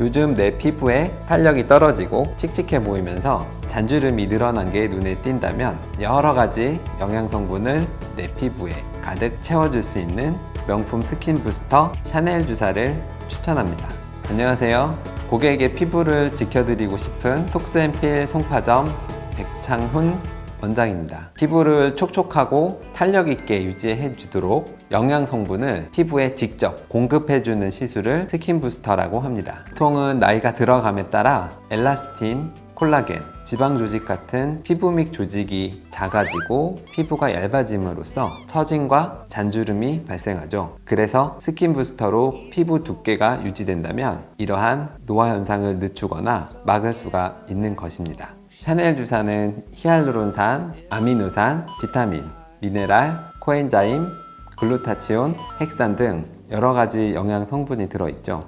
요즘 내 피부에 탄력이 떨어지고 칙칙해 보이면서 잔주름이 늘어난 게 눈에 띈다면 여러 가지 영양 성분을 내 피부에 가득 채워줄 수 있는 명품 스킨 부스터 샤넬 주사를 추천합니다. 안녕하세요. 고객의 피부를 지켜드리고 싶은 톡스앤필 송파점 백창훈 원장입니다. 피부를 촉촉하고 탄력 있게 유지해 주도록 영양 성분을 피부에 직접 공급해 주는 시술을 스킨 부스터라고 합니다. 보통은 나이가 들어감에 따라 엘라스틴, 콜라겐, 지방 조직 같은 피부 믹 조직이 작아지고 피부가 얇아짐으로써 처짐과 잔주름이 발생하죠. 그래서 스킨 부스터로 피부 두께가 유지된다면 이러한 노화 현상을 늦추거나 막을 수가 있는 것입니다. 샤넬 주사는 히알루론산, 아미노산, 비타민, 미네랄, 코엔자임, 글루타치온, 핵산 등 여러 가지 영양 성분이 들어있죠.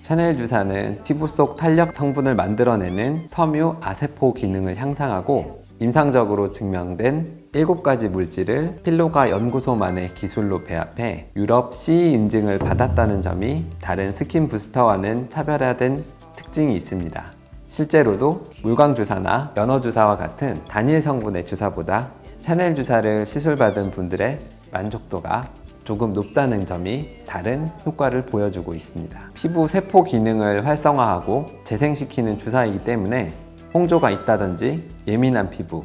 샤넬 주사는 피부 속 탄력 성분을 만들어내는 섬유 아세포 기능을 향상하고 임상적으로 증명된 7가지 물질을 필로가 연구소만의 기술로 배합해 유럽 CE 인증을 받았다는 점이 다른 스킨 부스터와는 차별화된 특징이 있습니다. 실제로도 물광 주사나 연어 주사와 같은 단일 성분의 주사보다 샤넬 주사를 시술받은 분들의 만족도가 조금 높다는 점이 다른 효과를 보여주고 있습니다. 피부 세포 기능을 활성화하고 재생시키는 주사이기 때문에 홍조가 있다든지 예민한 피부,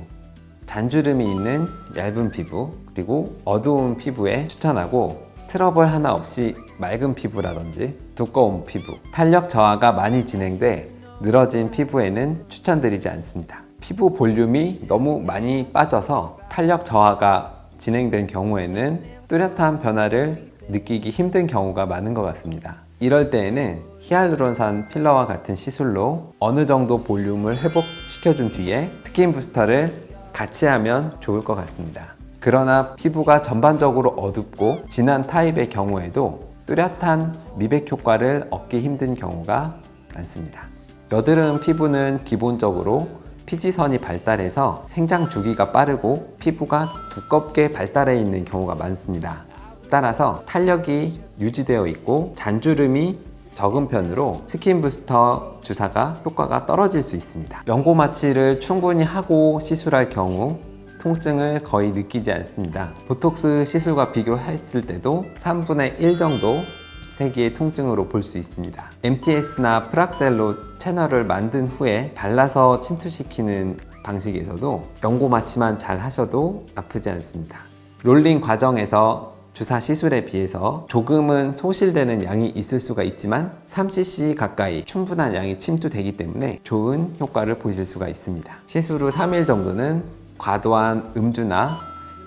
잔주름이 있는 얇은 피부, 그리고 어두운 피부에 추천하고 트러블 하나 없이 맑은 피부라든지 두꺼운 피부, 탄력 저하가 많이 진행돼 늘어진 피부에는 추천드리지 않습니다. 피부 볼륨이 너무 많이 빠져서 탄력 저하가 진행된 경우에는 뚜렷한 변화를 느끼기 힘든 경우가 많은 것 같습니다. 이럴 때에는 히알루론산 필러와 같은 시술로 어느 정도 볼륨을 회복시켜준 뒤에 스킨 부스터를 같이 하면 좋을 것 같습니다. 그러나 피부가 전반적으로 어둡고 진한 타입의 경우에도 뚜렷한 미백 효과를 얻기 힘든 경우가 많습니다. 여드름 피부는 기본적으로 피지선이 발달해서 생장 주기가 빠르고 피부가 두껍게 발달해 있는 경우가 많습니다. 따라서 탄력이 유지되어 있고 잔주름이 적은 편으로 스킨 부스터 주사가 효과가 떨어질 수 있습니다. 연고 마취를 충분히 하고 시술할 경우 통증을 거의 느끼지 않습니다. 보톡스 시술과 비교했을 때도 3분의 1 정도 세기의 통증으로 볼 수 있습니다. MTS나 프락셀로 채널을 만든 후에 발라서 침투시키는 방식에서도 연고 마취만 잘 하셔도 아프지 않습니다. 롤링 과정에서 주사 시술에 비해서 조금은 소실되는 양이 있을 수가 있지만 3cc 가까이 충분한 양이 침투되기 때문에 좋은 효과를 보실 수가 있습니다. 시술 후 3일 정도는 과도한 음주나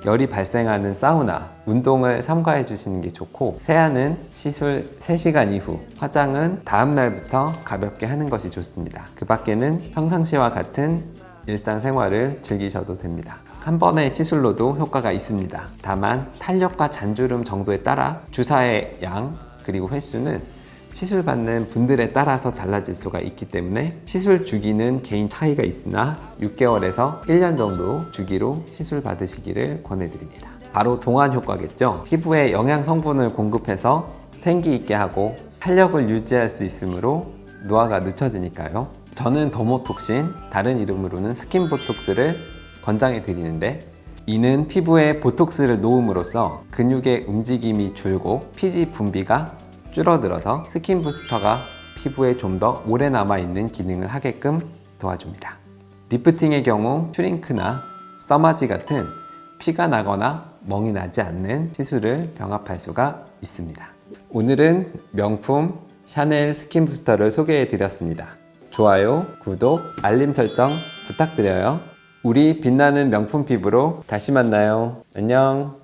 열이 발생하는 사우나, 운동을 삼가해 주시는 게 좋고 세안은 시술 3시간 이후, 화장은 다음 날부터 가볍게 하는 것이 좋습니다. 그 밖에는 평상시와 같은 일상생활을 즐기셔도 됩니다. 한 번의 시술로도 효과가 있습니다. 다만 탄력과 잔주름 정도에 따라 주사의 양 그리고 횟수는 시술 받는 분들에 따라서 달라질 수가 있기 때문에 시술 주기는 개인 차이가 있으나 6개월에서 1년 정도 주기로 시술 받으시기를 권해드립니다. 바로 동안 효과겠죠. 피부에 영양 성분을 공급해서 생기 있게 하고 탄력을 유지할 수 있으므로 노화가 늦춰지니까요. 저는 더모톡신, 다른 이름으로는 스킨보톡스를 권장해 드리는데 이는 피부에 보톡스를 놓음으로써 근육의 움직임이 줄고 피지 분비가 줄어들어서 스킨 부스터가 피부에 좀 더 오래 남아있는 기능을 하게끔 도와줍니다. 리프팅의 경우 슈링크나 써마지 같은 피가 나거나 멍이 나지 않는 시술을 병합할 수가 있습니다. 오늘은 명품 샤넬 스킨 부스터를 소개해 드렸습니다. 좋아요, 구독, 알림 설정 부탁드려요. 우리 빛나는 명품 피부로 다시 만나요. 안녕.